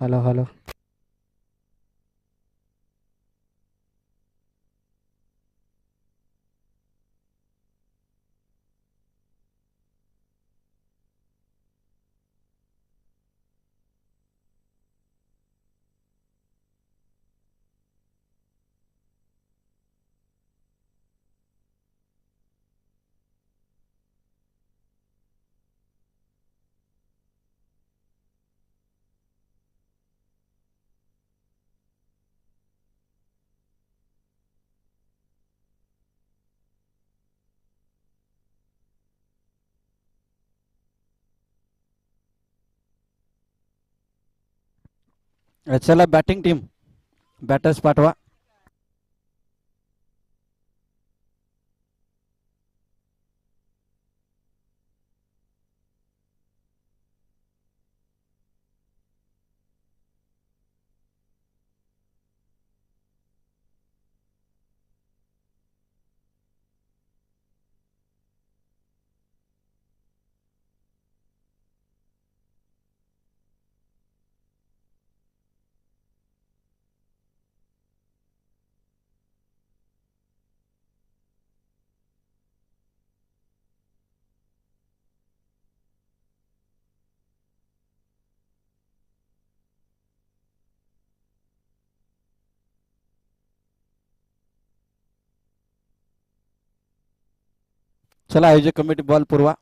Hello hello चला batting team batters पाठवा. चला आयोजक कमिटी बॉल पुरवा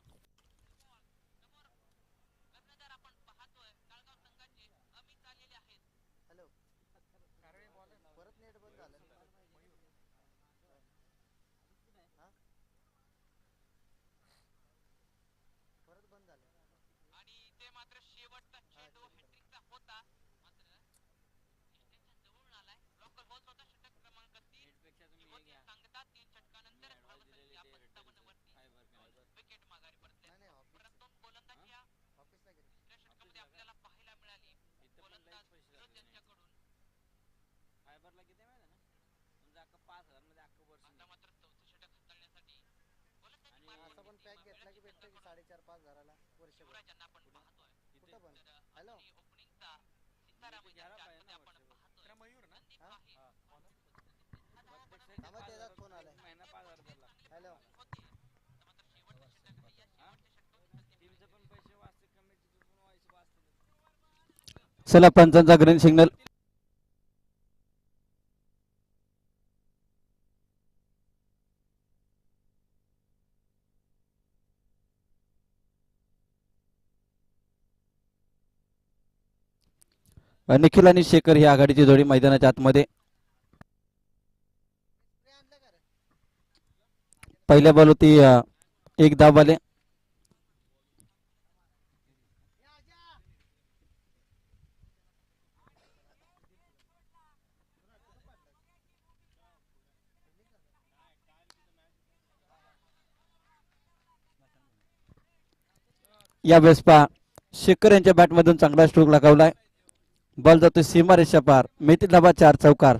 आणि ते मात्र शेवटचा चेंडू हॅट्रिकचा होता मात्र डिस्टन्स जवळून आलाय लॉकर बॉल होता षटक क्रमांक तीन किंमत सांगतात तीन षटकानंतर धावसंख्या पंचावन्न वरती विकेट माघारी पडले परत दोन गोलंदाजी या दुसऱ्या षटकामध्ये आपल्याला पाहायला मिळाली गोलंदाज फिरोज यांच्याकडून फायबरला किती माहिती ना तुमचं अख्खं पाच हजारमध्ये अख्खं वर्ष आता मात्र चौथं षटक हाताळण्यासाठी गोलंदाजी आणि मारली असं पण होती पॅक घेतला की मिळाली भेटतं की संघाकडून. साडेचार पाच हजाराला वर्षभर युवराज यांना आपण पाहतोय कुठं पण तर हॅलो अजूनही ओपनिंगचा सितारा म्हणजे घ्यायला मैदानाच्या पाहिजे आतमध्ये ना आपण वर्षभर. पाहतोय संदीप हा? आहे हा. प्रत्येक थांबा, त्याचा फोन आलाय. महिना पाच हजार हॅलो निखिल आणि शेखर ही आघाडीची जोडी मैदानाच्या आतमध्ये. पहिल्या बॉल होती एक एक या यावेळेस पहा शेखर यांच्या बॅटमधून चांगला स्ट्रोक लगावलाय. बॉल जातो सीमा रेषा पार मेथी धाबा चार चौकार.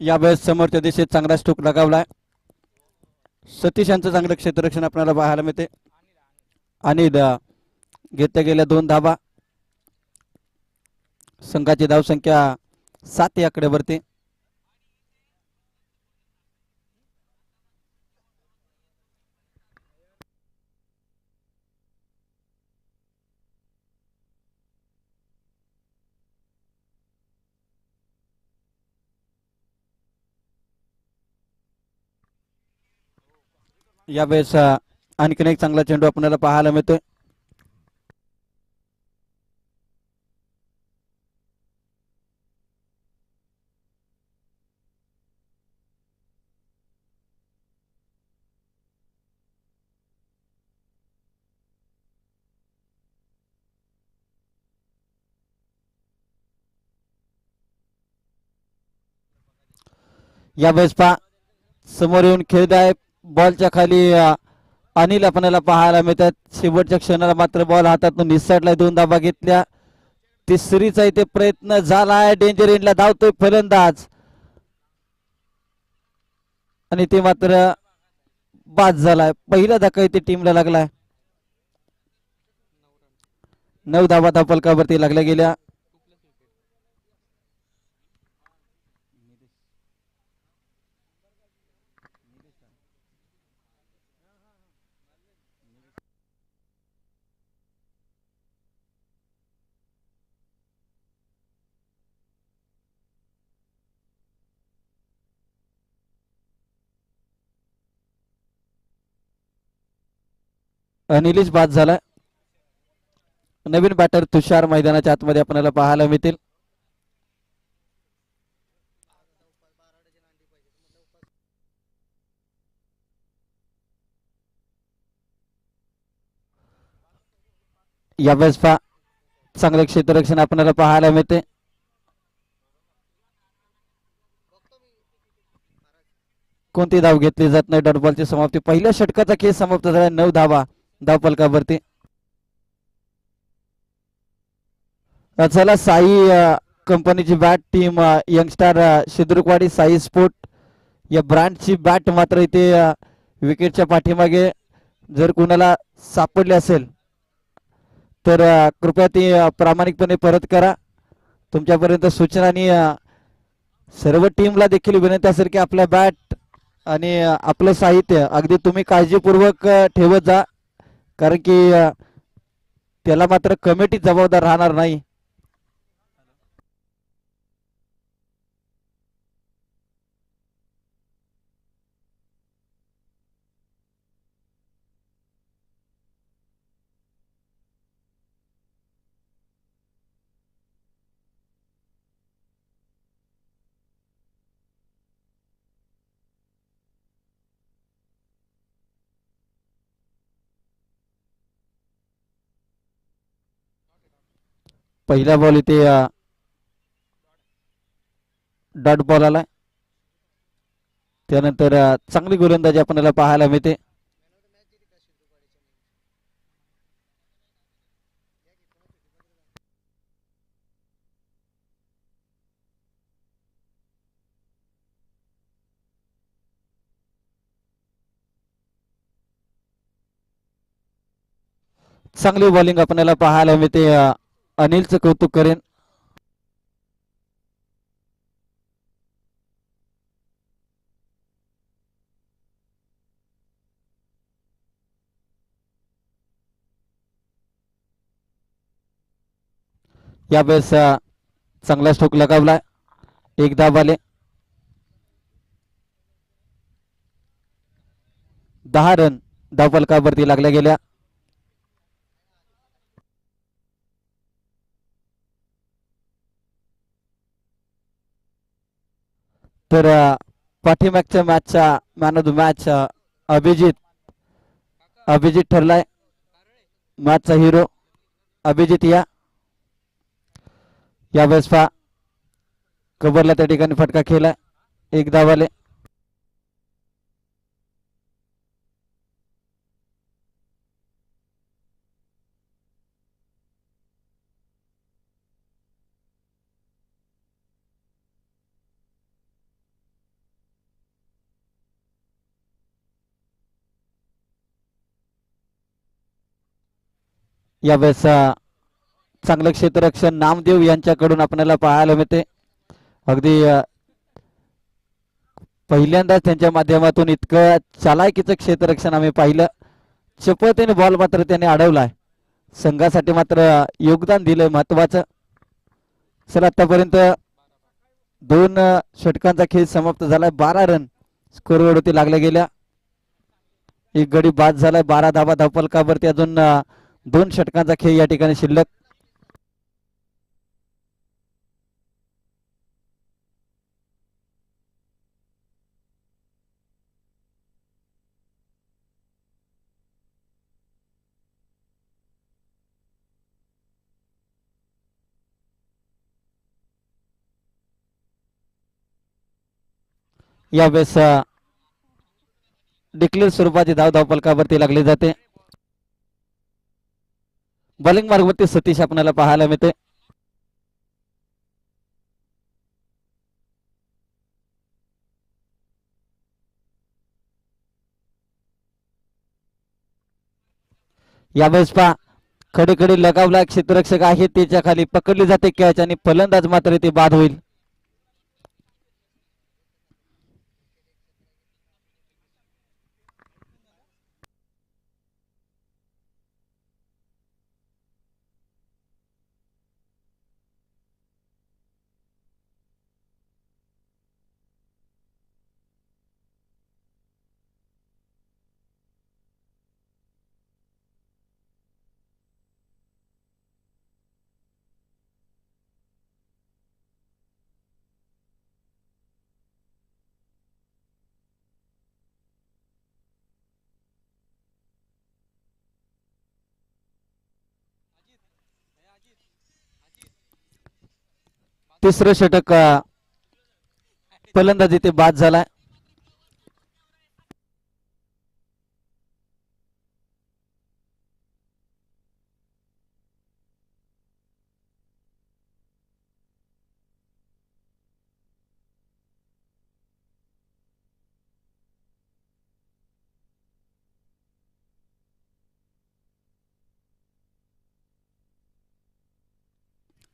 यावेळेस समोरच्या दिशेत चांगला स्टोक लगावलाय. सतीश यांचं चांगलं क्षेत्ररक्षण आपल्याला पाहायला मिळते. आणि घेतल्या गेल्या दोन धाबा संघाची धावसंख्या सात याकडे वरती यावेळेस आणखीन एक चांगला चेंडू आपल्याला पाहायला मिळतोय. यावेळेस पा समोर येऊन खेळत आहे बॉलच्या खाली अनिल आपल्याला पाहायला मिळतात. शेवटच्या क्षणाला मात्र बॉल हातातून निसटलाय. दोन धाबा घेतल्या. तिसरीचा इथे प्रयत्न झालाय. डेंजर एंडला धावतोय फलंदाज. आणि ते मात्र बाद झालाय. पहिला धक्का इथे टीमला लागलाय. नऊ धाबा धापलकावरती लागल्या गेल्या. अनिलिश बाद झाला. नवीन बॅटर तुषार मैदानाच्या आतमध्ये आपल्याला पाहायला मिळतील. यावेळेस पहा चांगलं क्षेत्ररक्षण आपल्याला पाहायला मिळते. कोणती धाव घेतली जात नाही? डॉटबॉलची समाप्ती. पहिल्या षटकाचा खेळ समाप्त झाला. नऊ धावा. धावपलकावरती चला साई कंपनीची bat team youngstar Shidrukwadi Sai sport या ब्रँडची बॅट मात्र इथे विकेटच्या पाठीमागे. जर कोणाला सापडली असेल तर कृपया ती प्रामाणिकपणे परत करा. तुमच्यापर्यंत सूचना आणि सर्व टीमला देखील विनंती असेल की आपल्या बॅट आणि आपलं साहित्य अगदी तुम्ही काळजीपूर्वक ठेवत जा. कारण की त्याला मात्र कमिटी जबाबदार राहणार नाही. पहिला बॉल इथे डॉट बॉल आलाय. त्यानंतर चांगली गोलंदाजी आपल्याला पाहायला मिळते. चांगली बॉलिंग आपल्याला पाहायला मिळते अनिलचं कौतुक करेन. यावेळेस चांगला स्ट्रोक लगावला. एक धाव आले. दहा रन धावपलकावरती लागल्या गेल्या. तर पाठीमागच्या मॅचचा man of the match Abhijit Abhijit ठरलाय. मॅचचा हिरो अभिजित या. या पहा. कबरला त्या ठिकाणी फटका खेळलाय. एक धावाले यावेळेस चांगलं क्षेत्ररक्षण नामदेव यांच्याकडून आपल्याला पाहायला मिळते. अगदी पहिल्यांदाच त्यांच्या माध्यमातून इतकं चालाकीचं क्षेत्ररक्षण आम्ही पाहिलं. चपळतेने बॉल मात्र त्याने अडवलाय. संघासाठी मात्र योगदान दिलंय महत्वाचं सर आतापर्यंत दोन षटकांचा खेळ समाप्त झालाय. बारा रन स्कोरवरती लागल्या गेल्या. एक गडी बाद झालाय. बारा धाबा धावपलकावरती अजून दोन षटकांचा खेळ या ठिकाणी शिल्लक. यावेळेस डिक्लेअर स्वरूपाची धाव धावपलकावरती लागली जाते. बॉलिंग मार्गवरती सतीश आपल्याला पाहायला मिळते यावेळेस पहा खडेकडे लगावला क्षेत्ररक्षक आहे त्याच्याखाली पकडली जाते कॅच आणि फलंदाज मात्र ते बाद होईल. तिसरं षटक फलंदाज इथे बाद झालाय.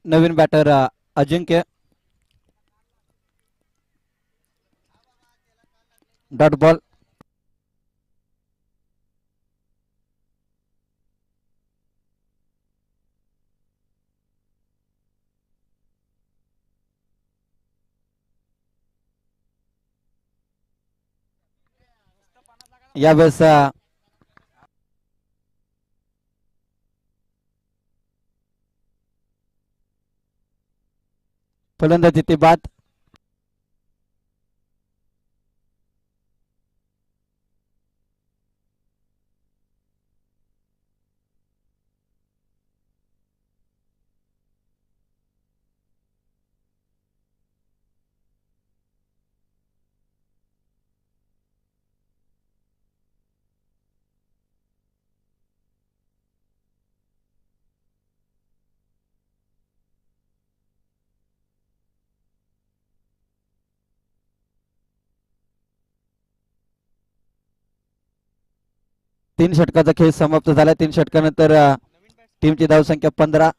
नवीन बॅटर अजिंक्य। Dot ball. यावेळेस फलंदाजी ते बाद तीन षटकाचा खेळ समाप्त झाला. तीन षटकानंतर टीमची धावसंख्या पंधरा.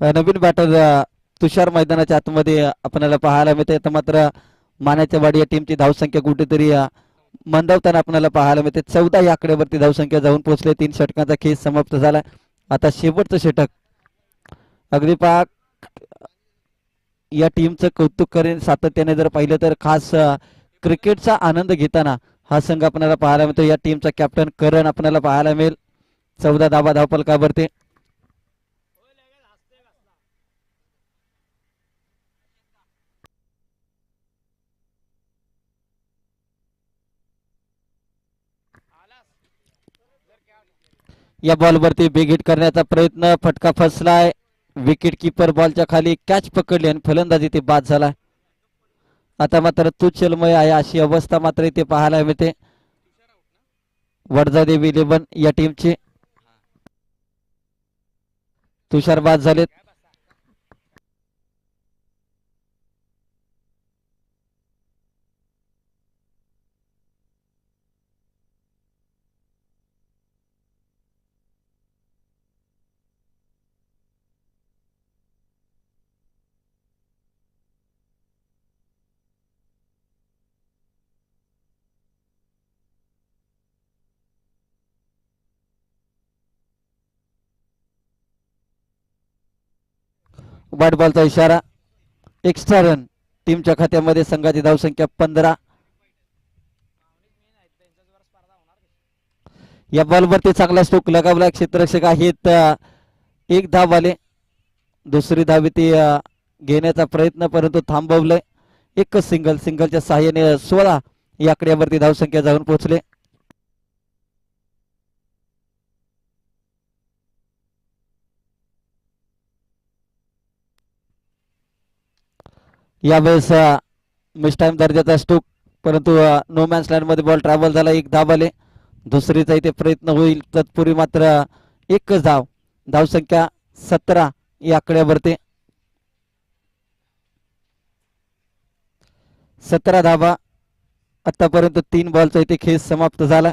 नवीन बॅटर तुषार मैदानाच्या आतमध्ये आपल्याला पाहायला मिळते. तर मात्र मानाच्या वाडी या टीमची धावसंख्या कुठेतरी अं, मंदावताना आपल्याला पाहायला मिळते. चौदा या आकड्यावरती धावसंख्या जाऊन पोहोचले. तीन षटकांचा खेळ समाप्त झाला. आता शेवटचं षटक. अगदी पहा या टीमचं कौतुक करेन. सातत्याने जर पाहिलं तर खास क्रिकेटचा आनंद घेताना हा संघ आपल्याला पाहायला मिळतो. या टीमचा कॅप्टन करण आपल्याला पाहायला मिळेल. चौदा धाबा धावपलकावरती या बॉलवरती बिग हिट करण्याचा प्रयत्न फटका फसलाय. विकेट किपर बॉलच्या खाली कॅच पकडली आणि फलंदाज इथे बाद झाला. आता मात्र तुचलमय आहे अशी अवस्था मात्र इथे पाहायला मिळते. वडजादेवी इलेव्हन या टीमची तुषार बाद झालेत. वाट बॉलचा इशारा. एक्स्ट्रा रन टीमच्या खात्यामध्ये संघाची धावसंख्या पंधरा. या बॉलवरती चांगला स्टोक लगावला. क्षेत्ररक्षक आहेत एक धाव आले दुसरी धाव ती घेण्याचा प्रयत्न परंतु थांबवलंय. एकच सिंगल सिंगलच्या सहाय्याने सोळा या आकड्यावरती धावसंख्या जाऊन पोहोचले. यावेळेस मिस टाईम दर्जाचा स्टोक परंतु नो मॅन्समध्ये बॉल ट्रॅव्हल झाला एक धाव आले. दुसरीचा इथे प्रयत्न होईल. तत्पूर्वी मात्र एकच धाव. धावसंख्या सतरा या आकड्यावरती. सतरा धावा. आतापर्यंत तीन बॉलचा इथे खेळ समाप्त झाला.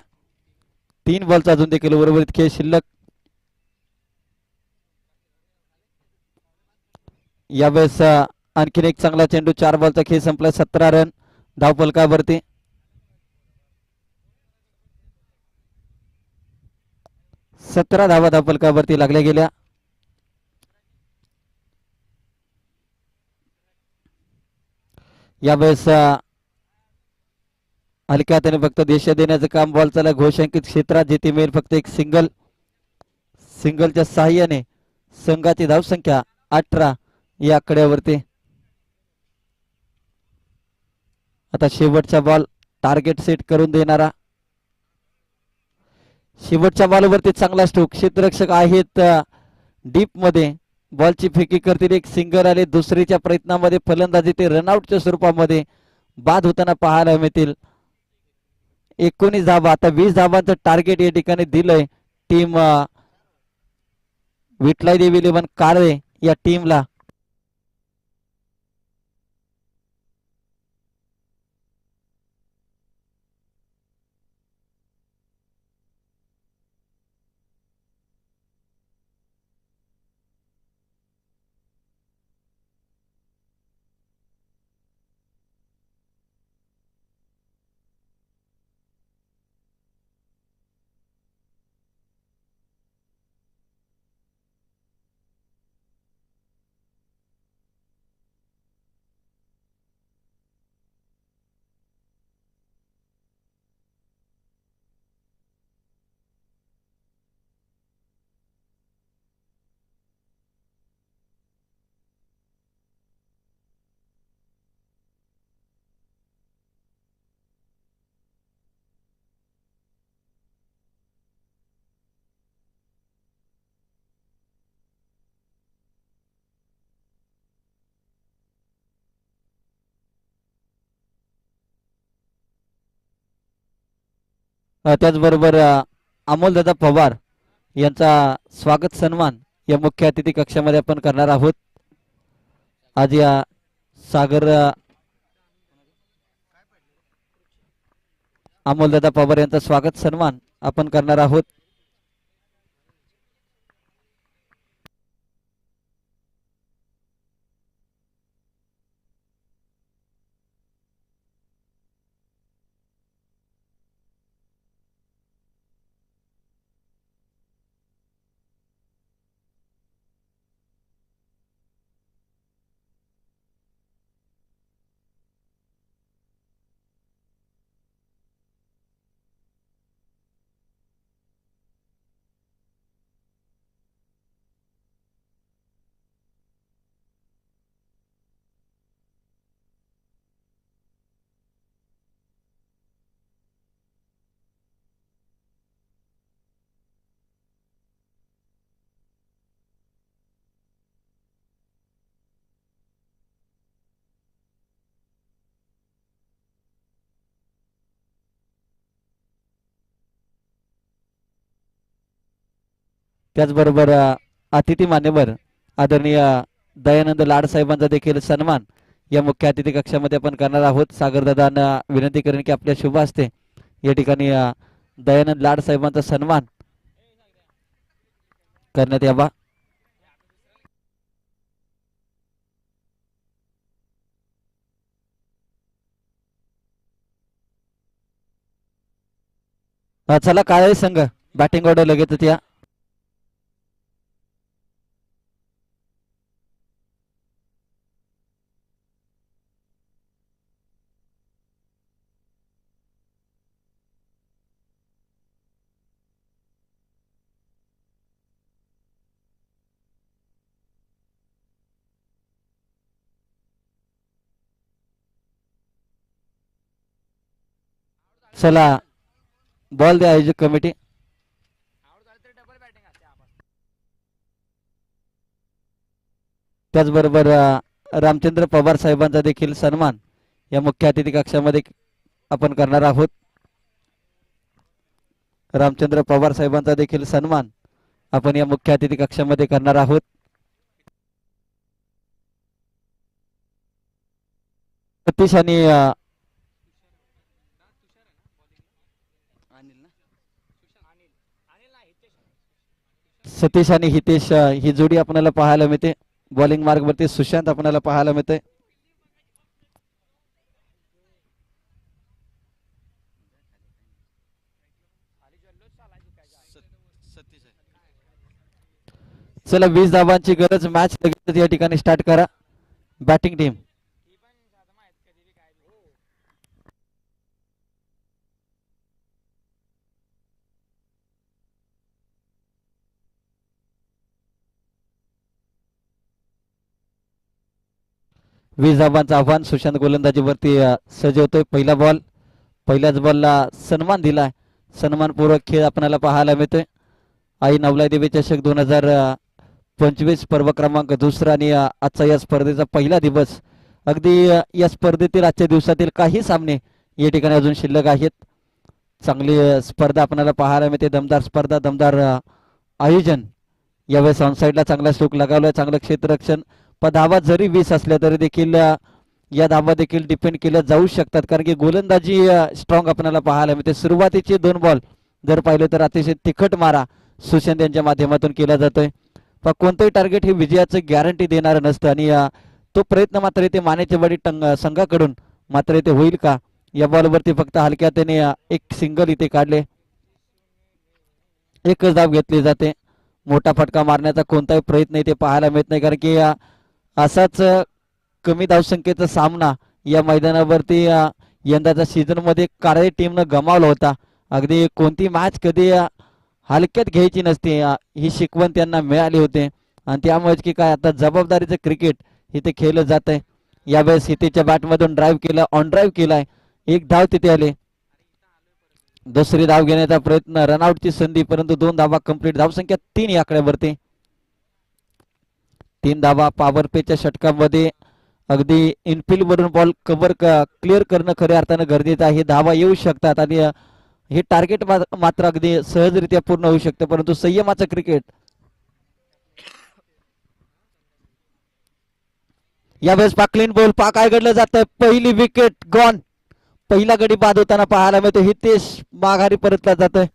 तीन बॉलचा अजून देखील उर्वरित खेळ शिल्लक. यावेळेस आणखीन एक चांगला चेंडू चार बॉलचा खेळ संपला सतरा रन धावफलकावरती सतरा धावा धावफलकावरती लागल्या गेल्या. यावेळेस हलक्या हाताने फक्त देश देण्याचं काम बॉल चालला घोषांकित क्षेत्रात जिथे मिळेल फक्त एक सिंगल सिंगलच्या सहाय्याने संघाची धावसंख्या अठरा या आकड्यावरती. आता शेवटचा बॉल टार्गेट सेट करून देणारा. शेवटच्या बॉलवरती चांगला स्ट्रोक क्षेत्ररक्षक आहेत डीपमध्ये. बॉलची फेकी करतील एक सिंगर आले. दुसरीच्या प्रयत्नामध्ये फलंदाजी ते रनआउटच्या स्वरूपामध्ये बाद होताना पाहायला मिळतील. एकोणीस धाबा आता वीस धाबांचं टार्गेट या ठिकाणी दिलंय. टीम विठलाई देवी इलेव्हन काळे या टीमला त्याचबरोबर अमोलदादा पवार यांचा स्वागत सन्मान या मुख्य अतिथी कक्षामध्ये आपण करणार आहोत. आज या सागर अमोलदादा पवार यांचा स्वागत सन्मान आपण करणार आहोत. त्याचबरोबर अतिथी मान्यवर आदरणीय दयानंद लाड साहेबांचा देखील सन्मान या मुख्य अतिथी कक्षामध्ये आपण करणार आहोत. सागरदादांना विनंती करेन की आपल्या शुभ असते या ठिकाणी दयानंद लाड साहेबांचा सन्मान करण्यात यावा. चला काय संघ बॅटिंग ऑर्डर लगेच या. चला बॉल द्या आयोजक कमिटी त्याचबरोबर रामचंद्र पवार साहेबांचा देखील सन्मान या मुख्य अतिथी कक्षामध्ये आपण करणार आहोत. रामचंद्र पवार साहेबांचा देखील सन्मान आपण या मुख्य अतिथी कक्षामध्ये करणार आहोत. सतीश आणि सतीश आणि हितेश ही जोडी आपल्याला पाहायला मिळते. बॉलिंग मार्ग वरती सुशांत आपल्याला पाहायला मिळते चला वीस धावांची गरज. मॅच लगेच या ठिकाणी स्टार्ट करा. बॅटिंग टीम वीस धावांचं आव्हान सुशांत गोलंदाजीवरती सजवतोय पहिला बॉल पहिल्याच बॉलला सन्मान दिलाय. सन्मानपूर्वक खेळ आपल्याला पाहायला मिळतोय. आई नवलाई देवी चषक दोन हजार पंचवीस पर्व क्रमांक दुसरा आणि आजचा या स्पर्धेचा पहिला दिवस. अगदी या स्पर्धेतील आजच्या दिवसातील काही सामने या ठिकाणी अजून शिल्लक आहेत. चांगली स्पर्धा आपल्याला पाहायला मिळते. दमदार स्पर्धा दमदार आयोजन. यावेळेस ऑनसाईडला चांगला स्टोक लगावलाय. चांगलं क्षेत्ररक्षण. पण धावा जरी वीस असल्या तरी देखील या धावा देखील डिपेंड केल्या जाऊ शकतात. कारण की गोलंदाजी स्ट्रॉंग आपल्याला पाहायला मिळते. सुरुवातीचे दोन बॉल जर पाहिलं तर अतिशय तिखट मारा सुशांत यांच्या माध्यमातून केला जातोय. पण कोणतंही टार्गेट हे विजयाचं गॅरंटी देणारं नसतं. आणि तो प्रयत्न मात्र इथे मानेचे बडी टंग संघाकडून मात्र इथे होईल का? या बॉलवरती फक्त हलक्या त्याने एक सिंगल इथे काढले. एकच धाव घेतली जाते. मोठा फटका मारण्याचा कोणताही प्रयत्न इथे पाहायला मिळत नाही. कारण की असाच कमी धावसंख्येचा सामना या मैदानावरती यंदाच्या सीझनमध्ये मध्ये टीमनं गमावला होता. अगदी कोणती मॅच कधी हलक्यात घ्यायची नसते ही शिकवण त्यांना मिळाली होते. आणि त्यामुळेच की काय आता जबाबदारीचं क्रिकेट इथे खेळलं जात आहे यावेळेस हितेच्या बॅटमधून ड्राईव्ह केलं ऑन ड्राईव्ह केलाय. एक धाव तिथे आले. दुसरी धाव घेण्याचा प्रयत्न रनआउटची संधी परंतु दोन धावा कंप्लीट धावसंख्या तीन आकड्यावरती. तीन धावा पॉवर पेच्या षटकामध्ये अगदी इनफिल्ड वरून बॉल कव्हर क्लिअर करणं खऱ्या अर्थानं गरजेचं आहे. धावा येऊ शकतात आणि हे टार्गेट मात्र अगदी सहजरित्या पूर्ण होऊ शकतं. परंतु संयमाचं क्रिकेट यावेळेस पाकलीन बॉल पाक काय घडलं जातं. पहिली विकेट गॉन पहिला गडी बाद होताना पाहायला मिळतो. हितेश माघारी परतला जातोय.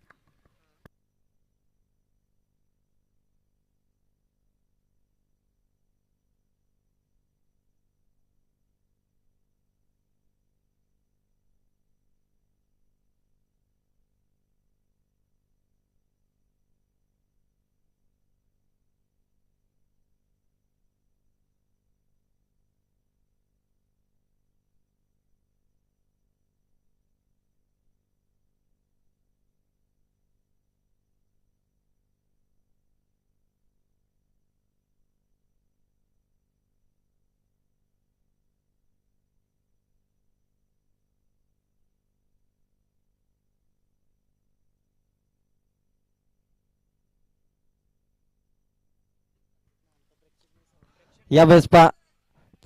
या पा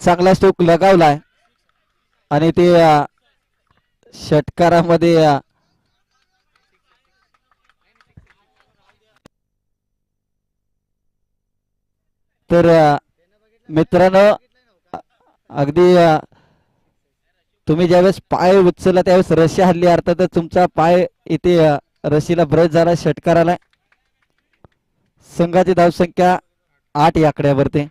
चांगला स्टोक लगावलाय. आणि ते षटकारामध्ये तर मित्रांनो अगदी तुम्ही ज्यावेळेस पाय उचलला त्यावेळेस रशी हल्ली अर्थातच तुमचा पाय इथे रशीला ब्रश झाला षटकाराला. संघाची धावसंख्या आठ या आकड्यावरती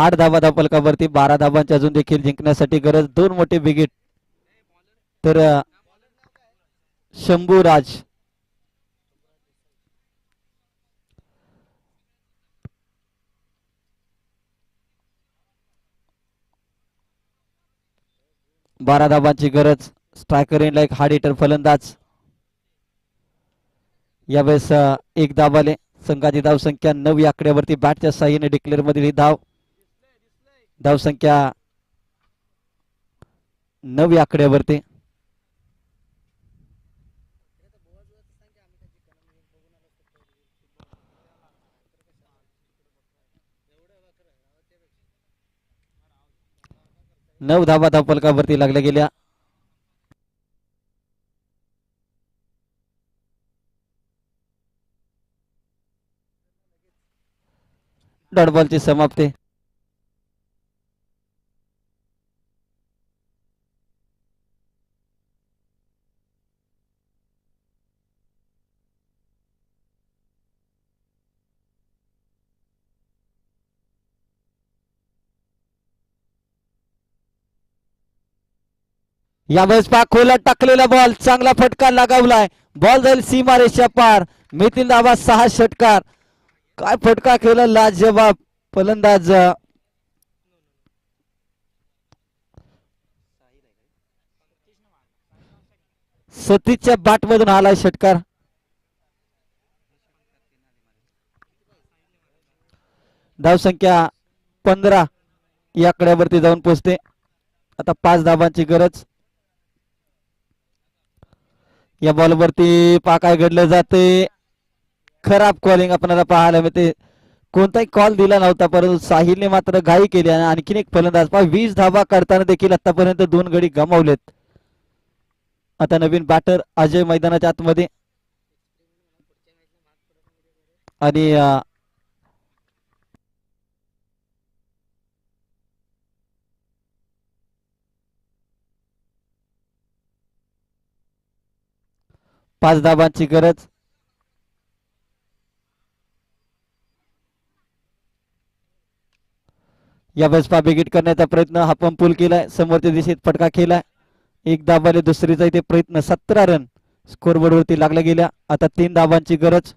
आठ धावा धापलकावरती बारा धावांची अजून देखील जिंकण्यासाठी गरज दोन मोठे विकेट. तर शंभू राज बारा धावांची गरज striker in like hard hitter फलंदाज. यावेळेस अ, एक धावाले संघाची धावसंख्या नऊ या आकड्यावरती बॅटच्या साह्याने डिक्लेअर मधील ही धाव. धावसंख्या नऊ आकड्यावरती. नऊ धावा धावपलकावरती लागल्या गेल्या. डॉट बॉलची समाप्ती. यावेळेस पा खोला टाकलेला बॉल चांगला फटका लगावलाय. बॉल जाईल सीमारेषा पार. मिथिल दाबा सहा षटकार. काय फटका केला लाजबाब फलंदाज? सतीच्या बाटमधून आलाय षटकार. धावसंख्या पंधरा. याकड्यावरती जाऊन पोहोचते आता पाच धाबांची गरज. या बॉलवरती पा काय घडलं जाते. खराब कॉलिंग आपल्याला पाहायला मिळते. कोणताही कॉल दिला नव्हता परंतु साहिलने मात्र घाई केली आणि आणखीन एक फलंदाज पहा वीस धावा करताना देखील आतापर्यंत दोन गडी गमावलेत. आता नवीन बॅटर अजय मैदानाच्या आतमध्ये. आणि पाच धाबांची गरज. या बसपा बिगीट करण्याचा प्रयत्न हा पंपूल केलाय. समोरच्या दिशेत फटका केलाय. एक दाबाले दुसरीचा इथे प्रयत्न. सतरा रन स्कोरबोर्ड वरती लागल्या गेल्या. आता तीन दाबांची गरज.